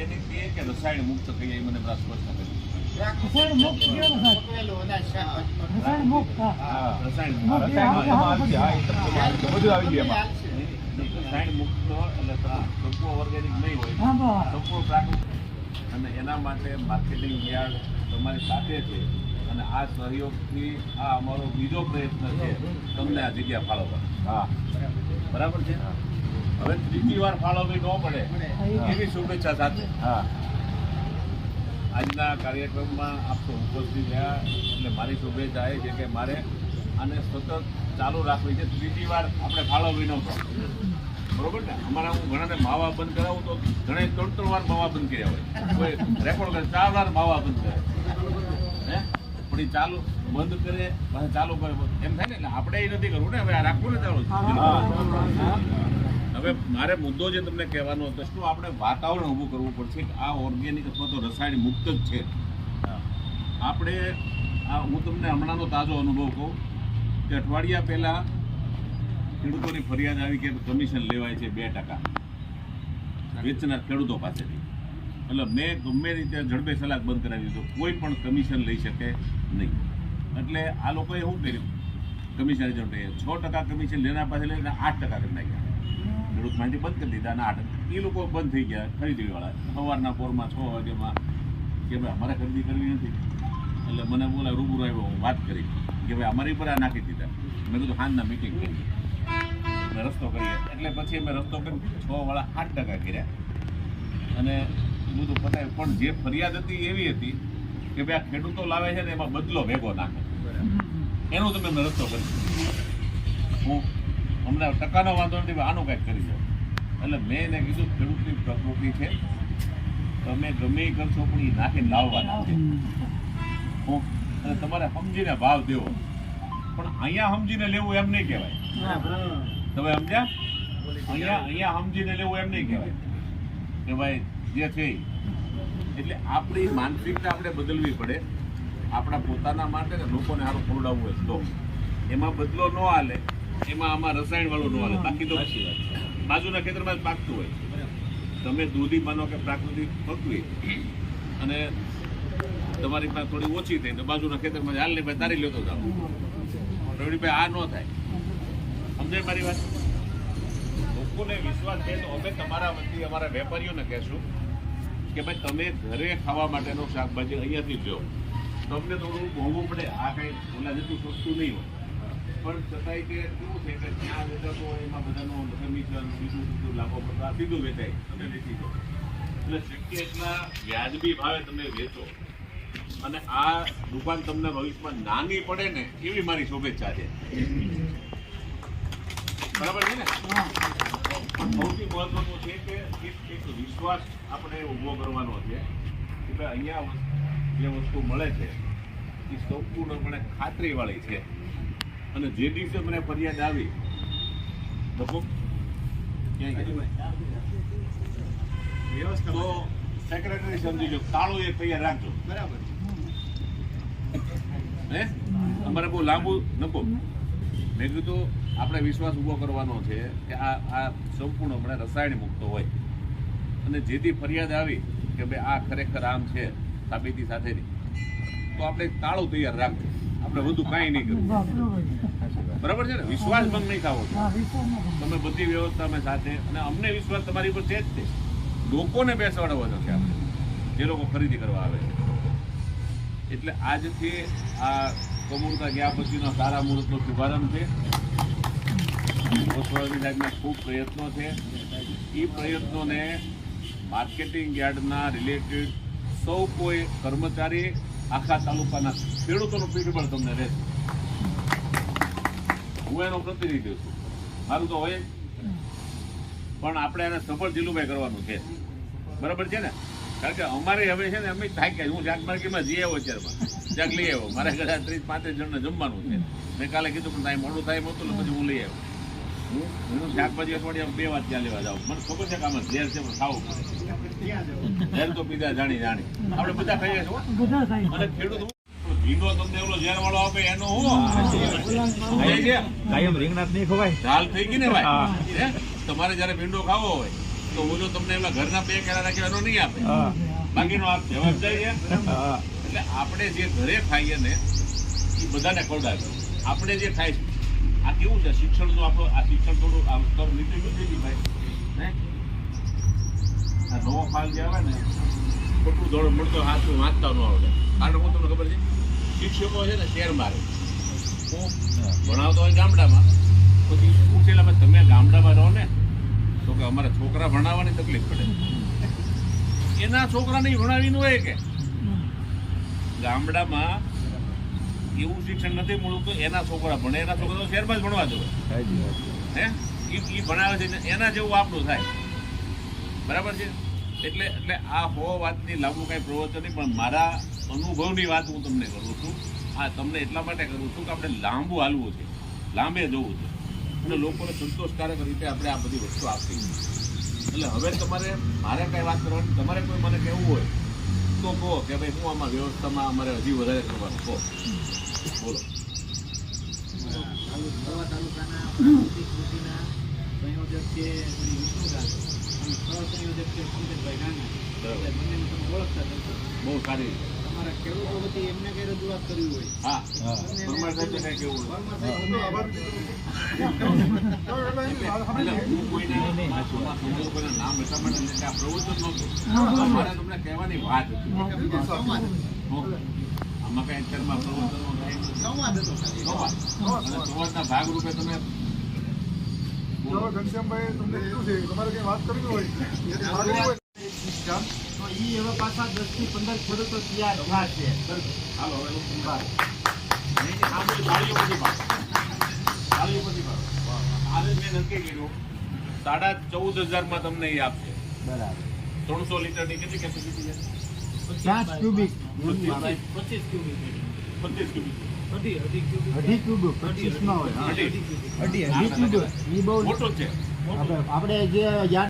Organic કહીએ કે રસાયણ મુક્ત કહીએ એ મને બરા સ્પષ્ટ કરી બધું અને એના માટે માર્કેટિંગ યાર્ડ તમારી સાથે છે. અને આ સહયોગથી આ અમારો બીજો પ્રયત્ન છે. તમને આ જગ્યા ફાળવવા હા. બરાબર છે? હવે ત્રીજી વાર ફાળો ન પડે. એવી શુભેચ્છા સાથે. આજના કાર્યક્રમમાં આપ તો ઉપસ્થિત રહ્યા. એટલે મારી શુભેચ્છા એ છે કે મારે આને સતત ચાલુ રાખવી છે. ત્રીજી વાર આપણે ફાળવવી ન પડે. બરોબર ને? અમારા હું ઘણાને માવા બંધ કરાવું તો ઘણે ત્રણ ત્રણ વાર માવા બંધ કર્યા હોય. કોઈ રેકોર્ડ કરે, ચાર વાર માવા બંધ કરે. હે? પણ એ ચાલુ બંધ કરે, પાછા ચાલુ કરે. એમ થાય ને, એટલે આપણે એ નથી કરવું ને, હવે આ રાખવું ને ચાલુ હવે મારે મુદ્દો જે તમને કહેવાનો હતો શું આપણે વાતાવરણ ઊભું કરવું પડશે કે આ ઓર્ગેનિક અથવા તો રસાયણ મુક્ત જ છે? આપણે આ હું તમને હમણાંનો તાજો અનુભવ કહું કે અઠવાડિયા પહેલાં ખેડૂતોની ફરિયાદ આવી કે કમિશન લેવાય છે બે ટકા વેચનાર ખેડૂતો પાસેથી. એટલે મેં ગમે રીતે ઝડપે સલાહ બંધ કરાવી દીધો. કોઈ પણ કમિશન લઈ શકે નહીં. એટલે આ લોકોએ શું કર્યું? કમિશન એજન્ટે છ ટકા કમિશન લેના પાસે લઈને આઠ ટકા કરી નાખ્યા. ખેડૂતમાંથી બંધ કરી દીધા અને આઠ એ લોકો બંધ થઈ ગયા ખરીદીવાળા. સવારના પોરમાં છ વાગ્યામાં કે ભાઈ અમારે ખરીદી કરવી નથી. એટલે મને બોલા રૂબરૂ આવ્યો હું વાત કરી કે ભાઈ અમારી પર આ નાખી દીધા. મેં કીધું હાંજના મિટિંગ કરી રસ્તો કરીએ. એટલે પછી અમે રસ્તો કરી છ વાળા આઠ ટકા કર્યા. અને બધું પતાવ્યું પણ જે ફરિયાદ હતી એવી હતી કે ભાઈ આ ખેડૂતો લાવે છે ને એમાં બદલો ભેગો નાખે. એનો તમે મેં રસ્તો કરી હું અમને ટકાનો વાંધો નથી આનું કંઈક કરી દો એટલે મેં એને કીધું, ખેડૂતની પ્રકૃતિ છે. તમે ગમે એ કરશો, પણ એ નાખીને લાવવાના છે. અને તમારે સમજીને ભાવ દેવો. પણ અહીંયા સમજીને લેવું એમ નહીં કહેવાય. તમે સમજ્યા? અહીંયા અહીંયા સમજીને લેવું એમ નહીં કહેવાય. કે ભાઈ, જે છે એટલે આપણી માનસિકતા આપણે બદલવી પડે. આપણા પોતાના માટે ને લોકોને સારું ખવડાવવું હોય તો. એમાં બદલો ન હાલે એમાં આમાં રસાયણ વાળું ન આવે. બાકી તો બાજુના ખેતરમાં જ પાકતું હોય. તમે દૂધી માનો કે પ્રાકૃતિક પકવી અને તમારી પાસે થોડી ઓછી થઈ તો બાજુના ખેતરમાં હાલ ને ભાઈ તારી લેતો જાઓ. રવિભાઈ આ ન થાય. સમજાય મારી વાત? લોકોને વિશ્વાસ છે તો અમે તમારા વતી અમારા વેપારીઓને કહેશું કે ભાઈ તમે ઘરે ખાવા માટેનો શાકભાજી અહીંયાથી લો તમને થોડું મોંઘું પડે. આ કાંઈ ઓલા જેટલું સસ્તું નહીં હોય. પણ છતાંય કે કેવું છે કે ત્યાં વેચાતો તો એમાં બધાનો કમિશન બીજું બધું લાભો પડતા સીધું વેચાય તમે વેચી દો. એટલે શક્ય એટલા વ્યાજબી ભાવે તમે વેચો. અને આ દુકાન તમને ભવિષ્યમાં નાની પડે ને એવી મારી શુભેચ્છા છે. બરાબર છે ને? સૌથી મહત્વનું છે કે એક વિશ્વાસ આપણે ઊભો કરવાનો છે કે અહીંયા જે વસ્તુ મળે છે, એ સંપૂર્ણપણે ખાતરીવાળી છે. અને જે દિવસે મને ફરિયાદ આવી ગયા? તો સેક્રેટરી સમજી જો તાળું એ તૈયાર રાખજો. બરાબર. હે? અમારે બહુ લાંબુ નકો. મેં કીધું આપણે વિશ્વાસ ઊભો કરવાનો છે કે આ આ સંપૂર્ણપણે રસાયણ મુક્ત હોય. અને જેથી ફરિયાદ આવી કે ભાઈ આ ખરેખર આમ છે સાબિતી સાથેની તો આપણે તાળું તૈયાર રાખવું આપણે વધુ કાંઈ નહીં કરવું. બરાબર છે ને? વિશ્વાસ ભંગ નહીં થવો તમે બધી વ્યવસ્થા અમે સાથે અને અમને વિશ્વાસ તમારી પર છે જ તે. લોકોને બેસાડવાનો છે આપણે. જે લોકો ખરીદી કરવા આવે છે. એટલે આજથી આ કમૂળતા ગયા પછીનો સારા મુહૂર્તનો શુભારંભ છે. ગોસ્વામી સાહેબના ખૂબ પ્રયત્નો છે. એ પ્રયત્નોને માર્કેટિંગ યાર્ડના રિલેટેડ સૌ કોઈ કર્મચારી આખા તાલુકાના ખેડૂતોનું પીઠબળ તમને રહેશે હું એનો પ્રતિનિધિ છું. મારું તો હોય. પણ આપણે એને સફળ જીલુભાઈ કરવાનું છે. બરાબર છે ને? કારણ કે અમારે હવે છે ને અમે થાક્યા હું શાકભાજીમાં જઈ આવ્યો અત્યારમાં. જાગ લઈ આવ્યો. મારે ઘરે ત્રીસ પાંત્રીસ જણને જમવાનું છે. મેં કાલે કીધું પણ ટાઈમ મોડું થાય હતું એટલે પછી હું લઈ આવ્યો. શાકભાજી અઠવાડિયા બે વાર ત્યાં લેવા જાવ મને ખબર છે કે આમાં ઝેર છે પણ ખાવું પડે. ઝેર તો પીધા જાણી જાણી. આપણે બધા ખાઈએ છીએ હો. અને ખેડૂત ભીંડો તમને ઓલો ઝેર વાળો આપે એનો હું? કાયમ રીંગણા નહીં ખવાય. દાલ થઈ ગઈ ને ભાઈ? તમારે જયારે ભીંડો ખાવો હોય તો ઓલો તમને એમના ઘરના બે કેળા રાખ્યા એનો નહીં આપે. બાકીનો આપ જવાબ જાય એટલે આપણે જે ઘરે ખાઈએ ને એ બધાને ખવડાવે આપણે જે છે આ કેવું છે? શિક્ષણનું આપણો આ શિક્ષણ થોડું આ સ્તર નીચે ગયું ભાઈ? આ નવો ફાલ જે આવે ને, ખોટું દોડ મળતો હાથું વાંચતા ન આવડે. કારણ હું તમને ખબર છે? શિક્ષકો છે ને શેર મારે. હું ભણાવતો હોય ગામડામાં, પછી પૂછેલા તમે ગામડામાં રહો ને, તો કે અમારા છોકરા ભણાવવાની તકલીફ પડે. એના છોકરાને ભણાવીનું હોય કે? ગામડામાં એવું શિક્ષણ નથી મળતું તો એના છોકરા ભણે એના છોકરા શહેરમાં જ ભણવા જવું. હે? એ ભણાવે છે એના જેવું આપણું થાય. બરાબર છે? એટલે એટલે આ હો વાતની લાંબુ કાંઈ પ્રવચન નહીં પણ મારા અનુભવની વાત હું તમને કરું છું. આ તમને એટલા માટે કરું છું કે આપણે લાંબુ હાલવું છે. લાંબે જવું છે. અને લોકોને સંતોષકારક રીતે આપણે આ બધી વસ્તુ આપી એટલે હવે તમારે મારે કાંઈ વાત કરવાની તમારે કોઈ મને કહેવું હોય તો કહો કે ભાઈ હું આમાં વ્યવસ્થામાં અમારે હજી વધારે કરવાનું કહો બોલો સંયોજક છે વિષ્ણુદાસ અને સહસંયોજક છે પંકજભાઈ નાના બરાબર. તમે ઓળખતા બહુ સારી રીતે. તમારા ખેડૂતો વતી એમને કઈ રજૂઆત કરવી હોય. હા. હા. પરમાર સાહેબને કાંઈ કહેવું હોય? પરમાર સાહેબ એટલે હું કોઈને નામ એટલા માટે નથી આ પ્રવચન નહોતું. મારે તમને કહેવાની વાત હતી. આમાં કાંઈ અત્યારમાં સંવાદ હતો સંવાદના ભાગરૂપે તમે. ઘનશ્યામભાઈ તમને કીધું છે. તમારે કઈ વાત કરવી હોય? ઈ હવે પાછા દસથી પંદર ખેડૂતો તૈયાર છે હાલો, હવે મેં નક્કી કર્યું સાડા ચૌદ હજારમાં તમને એ આપશે. બરાબર. ત્રણસો લીટરની કેટલી કેપેસિટી છે? ક્યુબિક પચીસ પચીસ ક્યુબિક બત્રીસ ક્યુબિક અઢી અઢી ક્યુબિક અઢી ક્યુબિક પચીસ નો હોય અઢી. અઢી ક્યુબિક ઈ બહુ મોટો છે. આપણે આપણે જે યાદ